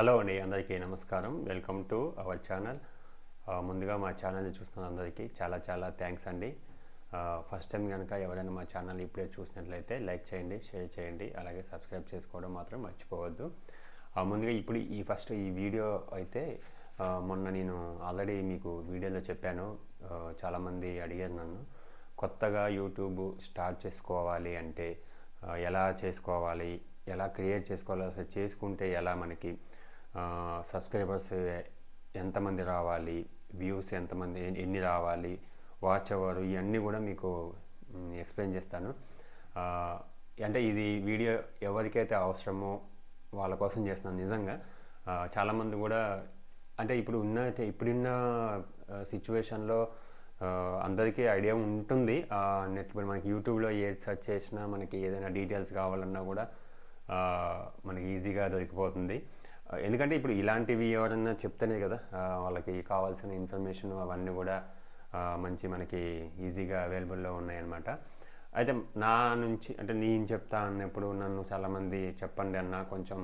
Hello అండి అందరికీ నమస్కారం. Welcome to our channel. ముందుగా మా ఛానల్ని చూస్తున్న అందరికీ చాలా చాలా థ్యాంక్స్ అండి. ఫస్ట్ టైం కనుక ఎవరైనా మా ఛానల్ ఇప్పుడే చూసినట్లయితే లైక్ చేయండి షేర్ చేయండి అలాగే సబ్స్క్రైబ్ చేసుకోవడం మాత్రం మర్చిపోవద్దు. ముందుగా ఇప్పుడు ఈ ఫస్ట్ ఈ వీడియో అయితే మొన్న నేను ఆల్రెడీ మీకు వీడియోలో చెప్పాను. చాలామంది అడిగారు నన్ను కొత్తగా యూట్యూబ్ స్టార్ట్ చేసుకోవాలి అంటే ఎలా చేసుకోవాలి ఎలా క్రియేట్ చేసుకోవాలి అసలు చేసుకుంటే ఎలా మనకి సబ్స్క్రైబర్స్ ఎంతమంది రావాలి? వ్యూస్ ఎంతమంది ఎన్ని- రావాలి? వాచ్ అవర్ ఇవన్నీ కూడా మీకు ఎక్స్ప్లెయిన్ చేస్తాను. అంటే ఇది వీడియో ఎవరికైతే అవసరమో వాళ్ళ కోసం చేస్తున్నాను నిజంగా. చాలామంది కూడా అంటే ఇప్పుడు ఉన్న ఇప్పుడున్న సిచ్యువేషన్లో అందరికీ ఐడియా ఉంటుంది. నెట్ మనకి యూట్యూబ్లో ఏది సెర్చ్ చేసినా మనకి ఏదైనా డీటెయిల్స్ కావాలన్నా కూడా మనకి ఈజీగా దొరికిపోతుంది. ఎందుకంటే ఇప్పుడు ఇలాంటివి ఎవరన్నా చెప్తేనే కదా వాళ్ళకి కావాల్సిన ఇన్ఫర్మేషన్ అవన్నీ కూడా మంచి మనకి ఈజీగా అవైలబుల్లో ఉన్నాయన్నమాట. అయితే నా నుంచి అంటే నేను చెప్తా అన్నప్పుడు నన్ను చాలామంది చెప్పండి అన్న కొంచెం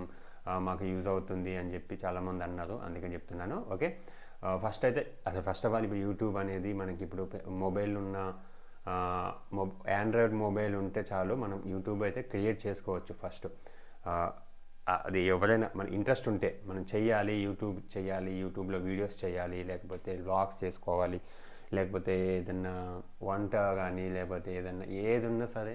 మాకు యూజ్ అవుతుంది అని చెప్పి చాలామంది అన్నారు అందుకని చెప్తున్నాను. ఓకే? ఫస్ట్ అయితే అసలు ఫస్ట్ ఆఫ్ ఆల్ ఇప్పుడు యూట్యూబ్ అనేది మనకి ఇప్పుడు మొబైల్ ఉన్న మొ ఆండ్రాయిడ్ మొబైల్ ఉంటే చాలు మనం యూట్యూబ్ అయితే క్రియేట్ చేసుకోవచ్చు ఫస్ట్. అది ఎవరైనా మన ఇంట్రెస్ట్ ఉంటే మనం చేయాలి యూట్యూబ్ చేయాలి యూట్యూబ్లో వీడియోస్ చేయాలి లేకపోతే వ్లాగ్స్ చేసుకోవాలి లేకపోతే ఏదన్నా వంట కానీ లేకపోతే ఏదన్నా ఏది ఉన్నా సరే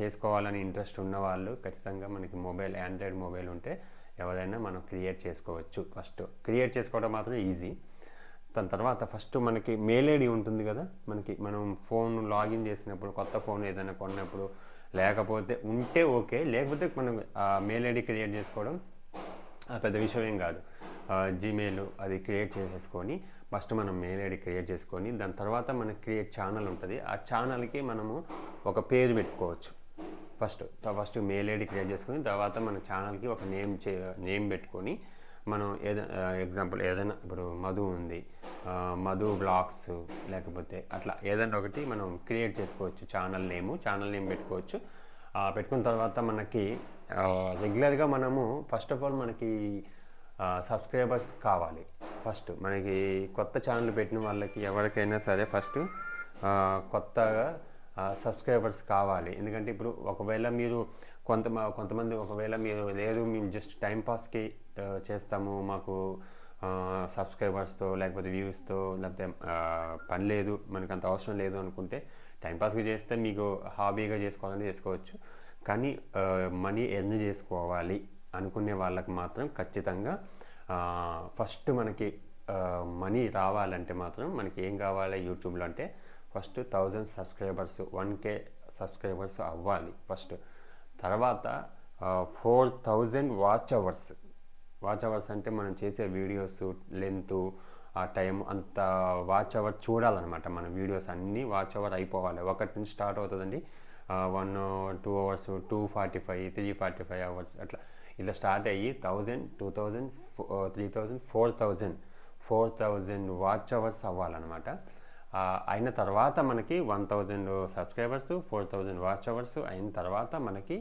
చేసుకోవాలని ఇంట్రెస్ట్ ఉన్న వాళ్ళు ఖచ్చితంగా మనకి మొబైల్ ఆండ్రాయిడ్ మొబైల్ ఉంటే ఎవరైనా మనం క్రియేట్ చేసుకోవచ్చు. ఫస్ట్ క్రియేట్ చేసుకోవడం మాత్రం ఈజీ దాని తర్వాత ఫస్ట్ మనకి మెయిల్ ఐడి ఉంటుంది కదా మనకి మనం ఫోన్ లాగిన్ చేసినప్పుడు కొత్త ఫోన్ ఏదైనా కొన్నప్పుడు లేకపోతే ఉంటే ఓకే లేకపోతే మనం మెయిల్ ఐడి క్రియేట్ చేసుకోవడం ఆ పెద్ద విషయం ఏం కాదు. జీమెయిల్ అది క్రియేట్ చేసేసుకొని ఫస్ట్ మనం మెయిల్ ఐడి క్రియేట్ చేసుకొని దాని తర్వాత మనకి క్రియేట్ ఛానల్ ఉంటుంది. ఆ ఛానల్కి మనము ఒక పేరు పెట్టుకోవచ్చు. First first mail ID create చేసుకొని తర్వాత మన ఛానల్కి ఒక నేమ్ చే నేమ్ పెట్టుకొని మనం ఏదైనా ఎగ్జాంపుల్ ఏదైనా ఇప్పుడు మధు ఉంది. మధు బ్లాగ్స్ లేకపోతే అట్లా ఏదైనా ఒకటి మనం క్రియేట్ చేసుకోవచ్చు. ఛానల్ నేము ఛానల్ నేమ్ పెట్టుకోవచ్చు. పెట్టుకున్న తర్వాత మనకి రెగ్యులర్గా మనము ఫస్ట్ ఆఫ్ ఆల్ మనకి సబ్స్క్రైబర్స్ కావాలి. ఫస్ట్ మనకి కొత్త ఛానల్ పెట్టిన వాళ్ళకి ఎవరికైనా సరే ఫస్ట్ కొత్తగా సబ్స్క్రైబర్స్ కావాలి. ఎందుకంటే ఇప్పుడు ఒకవేళ మీరు కొంత కొంతమంది ఒకవేళ మీరు లేదు మేము జస్ట్ టైంపాస్కి చేస్తాము. మాకు సబ్స్క్రైబర్స్తో లేకపోతే వ్యూస్తో లేకపోతే పని లేదు మనకు అంత అవసరం లేదు అనుకుంటే టైంపాస్గా చేస్తే మీకు హాబీగా చేసుకోవాలని చేసుకోవచ్చు. కానీ మనీ ఎర్న్ చేసుకోవాలి అనుకునే వాళ్ళకి మాత్రం ఖచ్చితంగా ఫస్ట్ మనకి మనీ రావాలంటే మాత్రం మనకి ఏం కావాలి యూట్యూబ్లో అంటే first thousand subscribers one K subscribers అవ్వాలి ఫస్ట్. తర్వాత four thousand watch hours. Watch hours అంటే మనం చేసే వీడియోస్ లెంత్ ఆ టైం అంత వాచ్ అవర్ చూడాలన్నమాట. మన వీడియోస్ అన్నీ వాచ్ అవర్ అయిపోవాలి. ఒకటి నుంచి స్టార్ట్ అవుతుందండి. One two hours two forty five three forty five hours అట్లా. ఇట్లా స్టార్ట్ అయ్యి thousand two thousand three thousand four thousand four thousand watch hours అవ్వాలన్నమాట. అయిన తర్వాత మనకి one thousand subscribers four thousand watch hours అయిన తర్వాత మనకి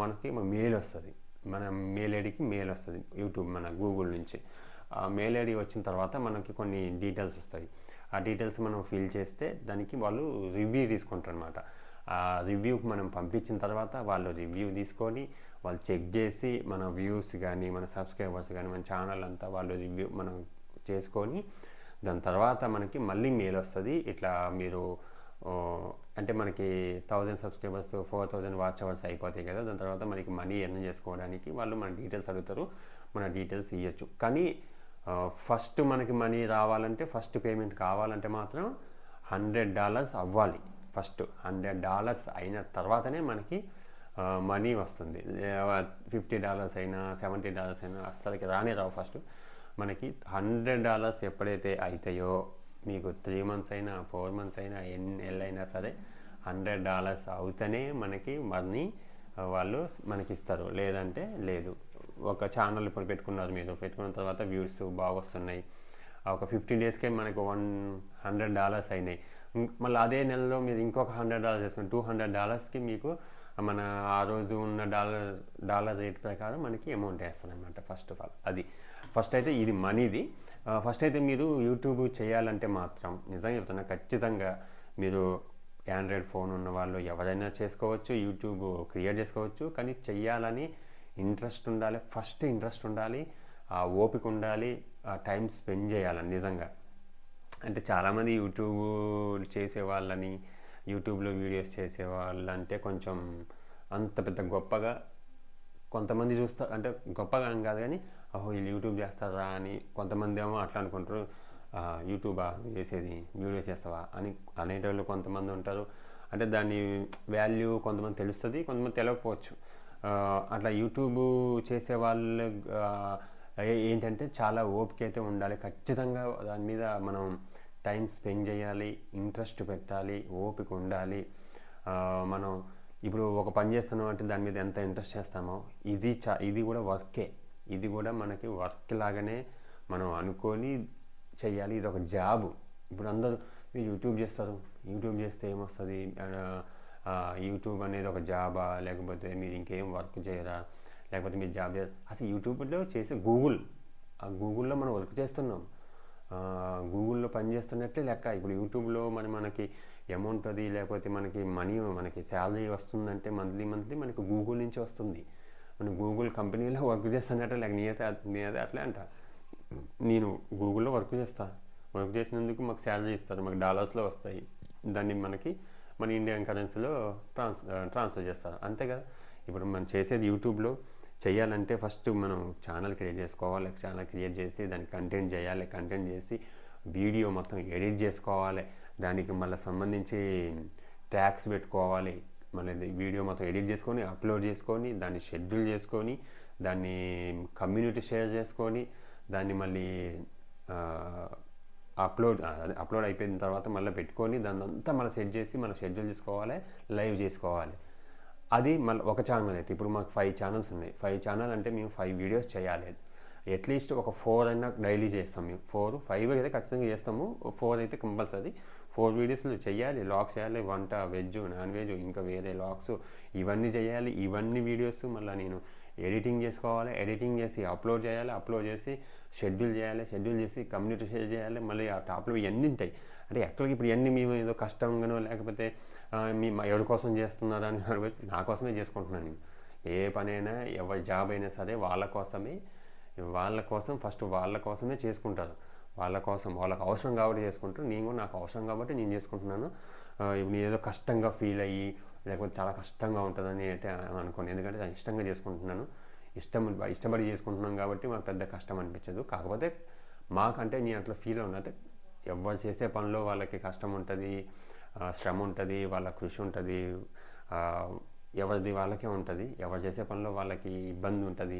మనకి మెయిల్ వస్తుంది. మన మెయిల్ ఐడికి మెయిల్ వస్తుంది యూట్యూబ్ మన గూగుల్ నుంచి. ఆ మెయిల్ ఐడి వచ్చిన తర్వాత మనకి కొన్ని డీటెయిల్స్ వస్తాయి. ఆ డీటెయిల్స్ మనం ఫిల్ చేస్తే దానికి వాళ్ళు రివ్యూ తీసుకుంటారు అనమాట ఆ రివ్యూకి మనం పంపించిన తర్వాత వాళ్ళు రివ్యూ తీసుకొని వాళ్ళు చెక్ చేసి మన వ్యూస్ కానీ మన సబ్స్క్రైబర్స్ కానీ మన ఛానల్ అంతా వాళ్ళు రివ్యూ మనం చేసుకొని దాని తర్వాత మనకి మళ్ళీ మెయిల్ వస్తుంది. ఇట్లా మీరు అంటే మనకి thousand subscribers four thousand watch hours అయిపోతాయి కదా దాని తర్వాత మనకి మనీ ఎర్న్ చేసుకోవడానికి వాళ్ళు మన డీటెయిల్స్ అడుగుతారు మన డీటెయిల్స్ ఇవ్వచ్చు కానీ ఫస్ట్ మనకి మనీ రావాలంటే ఫస్ట్ పేమెంట్ కావాలంటే మాత్రం హండ్రెడ్ డాలర్స్ అవ్వాలి. ఫస్ట్ హండ్రెడ్ డాలర్స్ అయిన తర్వాతనే మనకి మనీ వస్తుంది. ఫిఫ్టీ డాలర్స్ అయినా సెవెంటీ డాలర్స్ అయినా అస్సలకి రానే రావు ఫస్ట్ మనకి హండ్రెడ్ డాలర్స్ ఎప్పుడైతే అవుతాయో మీకు త్రీ మంత్స్ అయినా ఫోర్ మంత్స్ అయినా ఎన్ని నెలలు అయినా సరే హండ్రెడ్ డాలర్స్ అవుతనే మనకి మనీ వాళ్ళు మనకి ఇస్తారు లేదంటే లేదు. ఒక ఛానల్ ఇప్పుడు పెట్టుకున్నారు మీరు. పెట్టుకున్న తర్వాత వ్యూస్ బాగా వస్తున్నాయి. ఒక ఫిఫ్టీన్ డేస్కే మనకు వన్ హండ్రెడ్ డాలర్స్ అయినాయి. మళ్ళీ అదే నెలలో మీరు ఇంకొక హండ్రెడ్ డాలర్స్ చేసుకుని టూ హండ్రెడ్ డాలర్స్కి మీకు మన ఆ రోజు ఉన్న డాలర్ డాలర్ రేట్ ప్రకారం మనకి అమౌంట్ వేస్తారు అనమాట ఫస్ట్ ఆఫ్ ఆల్ అది. ఫస్ట్ అయితే ఇది మనీది. ఫస్ట్ అయితే మీరు యూట్యూబ్ చేయాలంటే మాత్రం నిజంగా చెప్తున్నా ఖచ్చితంగా మీరు ఆండ్రాయిడ్ ఫోన్ ఉన్న వాళ్ళు ఎవరైనా చేసుకోవచ్చు యూట్యూబ్ క్రియేట్ చేసుకోవచ్చు కానీ చెయ్యాలని ఇంట్రెస్ట్ ఉండాలి ఫస్ట్ ఇంట్రెస్ట్ ఉండాలి ఆ ఓపిక ఉండాలి ఆ టైం స్పెండ్ చేయాలని నిజంగా. అంటే చాలామంది యూట్యూబ్ చేసే వాళ్ళని యూట్యూబ్లో వీడియోస్ చేసే వాళ్ళంటే కొంచెం అంత పెద్ద గొప్పగా కొంతమంది చూస్తారు అంటే గొప్పగా అని కాదు కానీ అహో వీళ్ళు యూట్యూబ్ చేస్తారా అని కొంతమంది ఏమో అట్లా అనుకుంటారు. యూట్యూబా? చేసేది వీడియో చేస్తావా అని అనేటోళ్ళు కొంతమంది ఉంటారు. అంటే దాని వాల్యూ కొంతమంది తెలుస్తుంది కొంతమంది తెలియకపోవచ్చు అట్లా యూట్యూబ్ చేసే వాళ్ళు ఏంటంటే చాలా ఓపిక అయితే ఉండాలి. ఖచ్చితంగా దాని మీద మనం టైం స్పెండ్ చేయాలి ఇంట్రెస్ట్ పెట్టాలి ఓపిక ఉండాలి. మనం ఇప్పుడు ఒక పని చేస్తున్నాం అంటే దాని మీద ఎంత ఇంట్రెస్ట్ చేస్తామో ఇది చా ఇది కూడా వర్కే. ఇది కూడా మనకి వర్క్ లాగానే మనం అనుకొని చేయాలి ఇది ఒక జాబు. ఇప్పుడు అందరూ మీరు యూట్యూబ్ చేస్తారు. యూట్యూబ్ చేస్తే ఏమొస్తుంది? యూట్యూబ్ అనేది ఒక జాబా? లేకపోతే మీరు ఇంకేం వర్క్ చేయరా? లేకపోతే మీరు జాబ్ చేయరా? అసలు యూట్యూబ్లో చేసే గూగుల్ ఆ గూగుల్లో మనం వర్క్ చేస్తున్నాం. గూగుల్లో పనిచేస్తున్నట్లే లెక్క. ఇప్పుడు యూట్యూబ్లో మరి మనకి అమౌంట్ అది లేకపోతే మనకి మనీ మనకి శాలరీ వస్తుందంటే మంత్లీ మంత్లీ మనకి గూగుల్ నుంచి వస్తుంది. మనం గూగుల్ కంపెనీలో వర్క్ చేస్తున్నట్టే లేక నేనైతే నేనైతే అట్లే అంట. నేను గూగుల్లో వర్క్ చేస్తా. వర్క్ చేసినందుకు మాకు శాలరీ ఇస్తారు. మాకు డాలర్స్లో వస్తాయి. దాన్ని మనకి మన ఇండియన్ కరెన్సీలో ట్రాన్స్ ట్రాన్స్ఫర్ చేస్తారు. అంతే కదా? ఇప్పుడు మనం చేసేది యూట్యూబ్లో చేయాలంటే ఫస్ట్ మనం ఛానల్ క్రియేట్ చేసుకోవాలి. ఛానల్ క్రియేట్ చేసి దానికి కంటెంట్ చేయాలి. కంటెంట్ చేసి వీడియో మొత్తం ఎడిట్ చేసుకోవాలి. దానికి మళ్ళీ సంబంధించి ట్యాక్స్ పెట్టుకోవాలి. మళ్ళీ వీడియో మొత్తం ఎడిట్ చేసుకొని అప్లోడ్ చేసుకొని దాన్ని షెడ్యూల్ చేసుకొని దాన్ని కమ్యూనిటీ షేర్ చేసుకొని దాన్ని మళ్ళీ అప్లోడ్ అదే అప్లోడ్ అయిపోయిన తర్వాత మళ్ళీ పెట్టుకొని దాన్ని అంతా మళ్ళీ సెట్ చేసి మళ్ళీ షెడ్యూల్ చేసుకోవాలి లైవ్ చేసుకోవాలి. అది మళ్ళీ ఒక ఛానల్ అయితే ఇప్పుడు మాకు ఫైవ్ ఛానల్స్ ఉన్నాయి. ఫైవ్ ఛానల్ అంటే మేము ఫైవ్ వీడియోస్ చేయాలి. అట్లీస్ట్ ఒక ఫోర్ అయినా డైలీ చేస్తాం మేము. ఫోర్ ఫైవ్ అయితే ఖచ్చితంగా చేస్తాము. ఫోర్ అయితే కంపల్సరీ. ఫోర్ వీడియోస్లు చేయాలి లాగ్స్ చేయాలి వంట వెజ్ నాన్ వెజ్ ఇంకా వేరే లాగ్స్ ఇవన్నీ చేయాలి ఇవన్నీ వీడియోస్ మళ్ళీ నేను ఎడిటింగ్ చేసుకోవాలి ఎడిటింగ్ చేసి అప్లోడ్ చేయాలి అప్లోడ్ చేసి షెడ్యూల్ చేయాలి షెడ్యూల్ చేసి కమ్యూనిటీ షేర్ చేయాలి మళ్ళీ ఆ టాప్లో ఇవన్నీ ఉంటాయి. అంటే ఎక్కడికి ఇప్పుడు ఇవన్నీ మేము ఏదో కష్టంగానో లేకపోతే మీ మా ఎవరి కోసం చేస్తున్నారా అని నా కోసమే చేసుకుంటున్నాను నేను. ఏ పనైనా ఎవరి జాబ్ అయినా సరే వాళ్ళ కోసమే వాళ్ళ కోసం ఫస్ట్ వాళ్ళ కోసమే చేసుకుంటారు. వాళ్ళ కోసం వాళ్ళకి అవసరం కాబట్టి చేసుకుంటారు. నేను కూడా నాకు అవసరం కాబట్టి నేను చేసుకుంటున్నాను. ఇప్పుడు నేను ఏదో కష్టంగా ఫీల్ అయ్యి లేకపోతే చాలా కష్టంగా ఉంటుందని అయితే అనుకోను. ఎందుకంటే నేను ఇష్టంగా చేసుకుంటున్నాను. ఇష్టం ఇష్టపడి చేసుకుంటున్నాం కాబట్టి మాకు పెద్ద కష్టం అనిపించదు. కాకపోతే మాకంటే నేను అట్లా ఫీల్ ఉన్నట్టు ఎవరు చేసే పనిలో వాళ్ళకి కష్టం ఉంటుంది శ్రమ ఉంటుంది వాళ్ళ కృషి ఉంటుంది ఎవరిది వాళ్ళకే ఉంటుంది. ఎవరు చేసే పనిలో వాళ్ళకి ఇబ్బంది ఉంటుంది.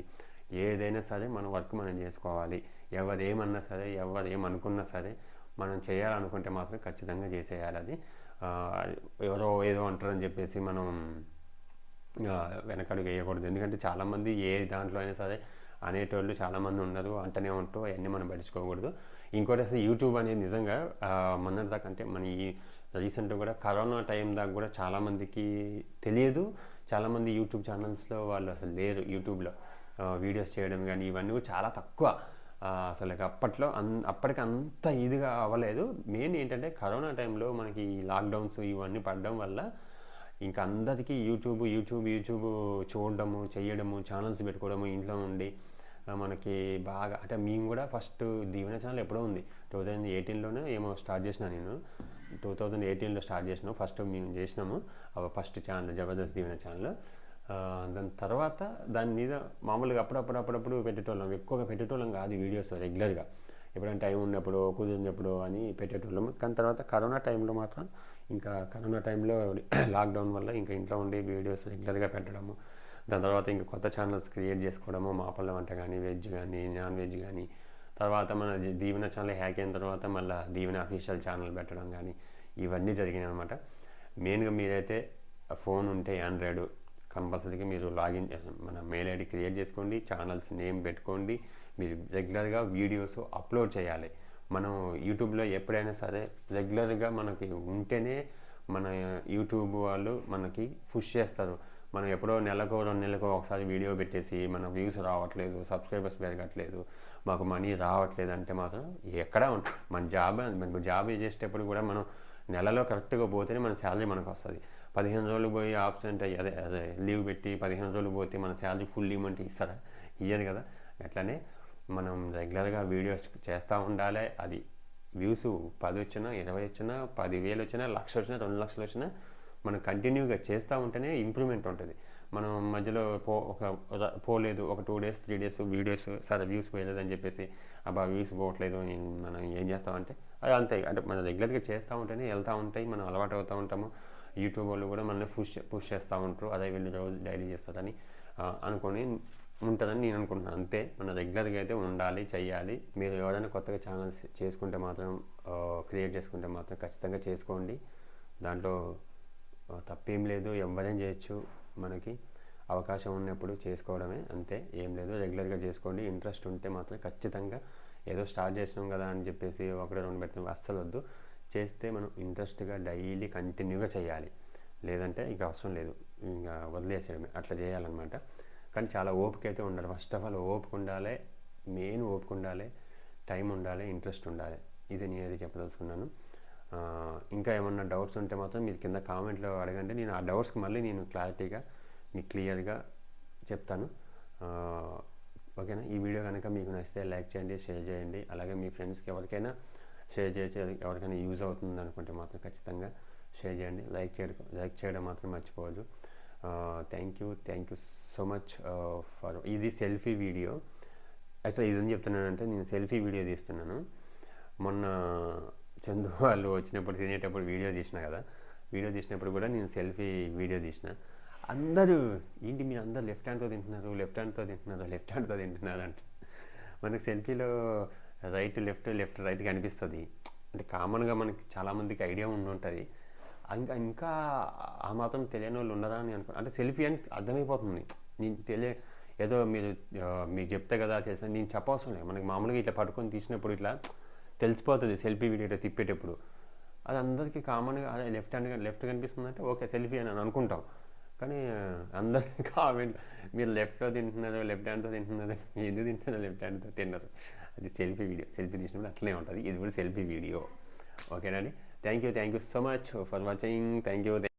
ఏదైనా సరే మన వర్క్ మనం చేసుకోవాలి. ఎవరు ఏమన్నా సరే ఎవరు ఏమనుకున్నా సరే మనం చేయాలనుకుంటే మాత్రం ఖచ్చితంగా చేసేయాలి అది. ఎవరో ఏదో అంటారని చెప్పేసి మనం వెనకడుగు వేయకూడదు. ఎందుకంటే చాలామంది ఏ దాంట్లో అయినా సరే అనేటోళ్ళు చాలామంది ఉన్నారు అంటనే ఉంటూ అవన్నీ మనం పట్టించుకోకూడదు. ఇంకోటి అసలు యూట్యూబ్ అనేది నిజంగా ఆ, మొన్నటిదాకా అంటే మన ఈ రీసెంట్గా కూడా కరోనా టైం దాకా కూడా చాలామందికి తెలియదు. చాలామంది యూట్యూబ్ ఛానల్స్లో వాళ్ళు అసలు లేరు యూట్యూబ్లో. వీడియోస్ చేయడం కానీ ఇవన్నీ కూడా చాలా తక్కువ. అసలు అప్పట్లో అన్ అప్పటికి అంత ఇదిగా అవ్వలేదు. మెయిన్ ఏంటంటే కరోనా టైంలో మనకి ఈ లాక్డౌన్స్ ఇవన్నీ పడడం వల్ల ఇంకా అందరికీ యూట్యూబ్ యూట్యూబ్ యూట్యూబ్ చూడడము చేయడము ఛానల్స్ పెట్టుకోవడము ఇంట్లో ఉండి మనకి బాగా అంటే మేము కూడా ఫస్ట్ దీవెన ఛానల్ ఎప్పుడో ఉంది. టూ థౌజండ్ ఎయిటీన్లోనే ఏమో స్టార్ట్ చేసిన నేను. టూ థౌజండ్ ఎయిటీన్లో స్టార్ట్ చేసినాము ఫస్ట్ మేము చేసినాము. ఫస్ట్ ఛానల్ జబర్దస్త్ దీవెన ఛానల్. దాని తర్వాత దాని మీద మామూలుగా అప్పుడప్పుడు అప్పుడప్పుడు పెట్టేటోళ్ళం. ఎక్కువగా పెట్టేటోళ్ళం కాదు వీడియోస్ రెగ్యులర్గా. ఎప్పుడైనా టైం ఉన్నప్పుడు కుదిరినప్పుడు అని పెట్టేటోళ్ళం. కానీ తర్వాత కరోనా టైంలో మాత్రం ఇంకా కరోనా టైంలో లాక్డౌన్ వల్ల ఇంకా ఇంట్లో ఉండి వీడియోస్ రెగ్యులర్గా పెట్టడము. దాని తర్వాత ఇంకా కొత్త ఛానల్స్ క్రియేట్ చేసుకోవడము. మాపల్ల వంట కానీ వెజ్ కానీ నాన్ వెజ్ కానీ తర్వాత మన దీవెన ఛానల్ హ్యాక్ అయిన తర్వాత మళ్ళీ దీవెన అఫీషియల్ ఛానల్ పెట్టడం కానీ ఇవన్నీ జరిగినాయి అనమాట మెయిన్గా మీరైతే ఫోన్ ఉంటే ఆండ్రాయిడ్ కంపల్సరీగా మీరు లాగిన్ చేసి- మన మెయిల్ ఐడి క్రియేట్ చేసుకోండి ఛానల్స్ నేమ్ పెట్టుకోండి మీరు రెగ్యులర్గా వీడియోస్ అప్లోడ్ చేయాలి. మనం యూట్యూబ్లో ఎప్పుడైనా సరే రెగ్యులర్గా మనకి ఉంటేనే మన యూట్యూబ్ వాళ్ళు మనకి పుష్ చేస్తారు. మనం ఎప్పుడో నెలకు రెండు నెలకో ఒకసారి వీడియో పెట్టేసి మన వ్యూస్ రావట్లేదు సబ్స్క్రైబర్స్ పెరగట్లేదు మాకు మనీ రావట్లేదు అంటే మాత్రం ఎక్కడ ఉంటుంది మన జాబ్ మనకు జాబ్ చేసేటప్పుడు కూడా మనం నెలలో కరెక్ట్గా పోతేనే మన శాలరీ మనకు వస్తుంది. పదిహేను రోజులు పోయి ఆబ్సెంట్ అయ్యి అదే అదే లీవ్ పెట్టి పదిహేను రోజులు పోతే మన శాలరీ ఫుల్ ఇవ్వమంటే ఇస్తారా? ఇయ్యదు కదా. అట్లనే మనం రెగ్యులర్గా వీడియోస్ చేస్తూ ఉండాలి. అది వ్యూస్ పది వచ్చినా ఇరవై వచ్చినా పదివేలు వచ్చినా లక్ష వచ్చినా రెండు లక్షలు వచ్చినా మనం కంటిన్యూగా చేస్తూ ఉంటేనే ఇంప్రూవ్మెంట్ ఉంటుంది. మనం మధ్యలో పో ఒక పోలేదు ఒక two days three days videos సరే వ్యూస్ పోయలేదు అని చెప్పేసి అబ్బా వ్యూస్ పోవట్లేదు మనం ఏం చేస్తామంటే అది అంతే. అంటే మనం రెగ్యులర్గా చేస్తూ ఉంటేనే వెళ్తూ ఉంటాయి మనం అలవాటు అవుతూ ఉంటాము. యూట్యూబ్ వాళ్ళు కూడా మనల్ని పుష్ పుష్ చేస్తూ ఉంటారు. అదే వీళ్ళు రోజు డైలీ చేస్తారని అనుకొని ఉంటుందని నేను అనుకుంటున్నాను. అంతే. మన రెగ్యులర్గా అయితే ఉండాలి చెయ్యాలి. మీరు ఎవరైనా కొత్తగా ఛానల్స్ చేసుకుంటే మాత్రం క్రియేట్ చేసుకుంటే మాత్రం ఖచ్చితంగా చేసుకోండి. దాంట్లో తప్పేం లేదు. ఎవరైనా చేయొచ్చు. మనకి అవకాశం ఉన్నప్పుడు చేసుకోవడమే అంతే. ఏం లేదు. రెగ్యులర్గా చేసుకోండి. ఇంట్రెస్ట్ ఉంటే మాత్రం ఖచ్చితంగా ఏదో స్టార్ట్ చేసినాం కదా అని చెప్పేసి ఒకటి రెండు పెట్టిన అస్సలు వద్దు చేస్తే మనం ఇంట్రెస్ట్గా డైలీ కంటిన్యూగా చేయాలి. లేదంటే ఇక అవసరం లేదు. ఇంకా వదిలేసేయడమే. అట్లా చేయాలన్నమాట. కానీ చాలా ఓపిక అయితే ఉండాలి. ఫస్ట్ ఆఫ్ ఆల్ ఓపిక ఉండాలి. మెయిన్ ఓపిక ఉండాలి. టైం ఉండాలి. ఇంట్రెస్ట్ ఉండాలి. ఇది నేను అయితే చెప్పదలుచుకున్నాను. ఇంకా ఏమన్నా డౌట్స్ ఉంటే మాత్రం మీరు కింద కామెంట్లో అడగండి. నేను ఆ డౌట్స్కి మళ్ళీ నేను క్లారిటీగా మీకు క్లియర్గా చెప్తాను. ఓకేనా? ఈ వీడియో కనుక మీకు నచ్చితే లైక్ చేయండి షేర్ చేయండి. అలాగే మీ ఫ్రెండ్స్కి ఎవరికైనా షేర్ చేయొచ్చు ఎవరికైనా యూజ్ అవుతుంది అనుకుంటే మాత్రం ఖచ్చితంగా షేర్ చేయండి. లైక్ చేయడం లైక్ చేయడం మాత్రం మర్చిపోవద్దు. Thank you thank you so much for ఇది సెల్ఫీ వీడియో. యాక్చువల్ ఇది ఏం చెప్తున్నానంటే నేను సెల్ఫీ వీడియో తీస్తున్నాను. మొన్న చందు వాళ్ళు వచ్చినప్పుడు తినేటప్పుడు వీడియో తీసిన కదా. వీడియో తీసినప్పుడు కూడా నేను సెల్ఫీ వీడియో తీసిన. అందరూ ఏంటి మీరు అందరు లెఫ్ట్ హ్యాండ్తో తింటున్నారు? లెఫ్ట్ హ్యాండ్తో తింటున్నారు? లెఫ్ట్ హ్యాండ్తో తింటున్నారు? అంటే మనకి సెల్ఫీలో రైట్ లెఫ్ట్ లెఫ్ట్ రైట్ కనిపిస్తుంది అంటే కామన్గా మనకి చాలామందికి ఐడియా ఉండి ఉంటుంది. ఇంకా ఇంకా ఆ మాత్రం తెలియని వాళ్ళు ఉన్నారా అని అనుకో అంటే సెల్ఫీ అని అర్థమైపోతుంది. నేను తెలియ ఏదో మీరు మీరు మీకు చెప్తే కదా చేస్తాను నేను చెప్పవసరం లేదు. మనకి మామూలుగా ఇట్లా పట్టుకొని తీసినప్పుడు ఇట్లా తెలిసిపోతుంది సెల్ఫీ వీడియో తిప్పేటప్పుడు. అది అందరికీ కామన్గా అదే లెఫ్ట్ హ్యాండ్ లెఫ్ట్ కనిపిస్తుందంటే ఓకే సెల్ఫీ అని అనుకుంటాం. కానీ అందరికీ కామెంట్ మీరు లెఫ్ట్లో తింటున్నారు లెఫ్ట్ హ్యాండ్తో తింటున్నారు ఎందుకు తింటున్నారు లెఫ్ట్ హ్యాండ్తో తిన్నారు? అది సెల్ఫీ వీడియో. సెల్ఫీ తీసినప్పుడు అట్లనే ఉంటుంది. ఇది కూడా సెల్ఫీ వీడియో. ఓకేనండి thank you thank you so much for watching thank you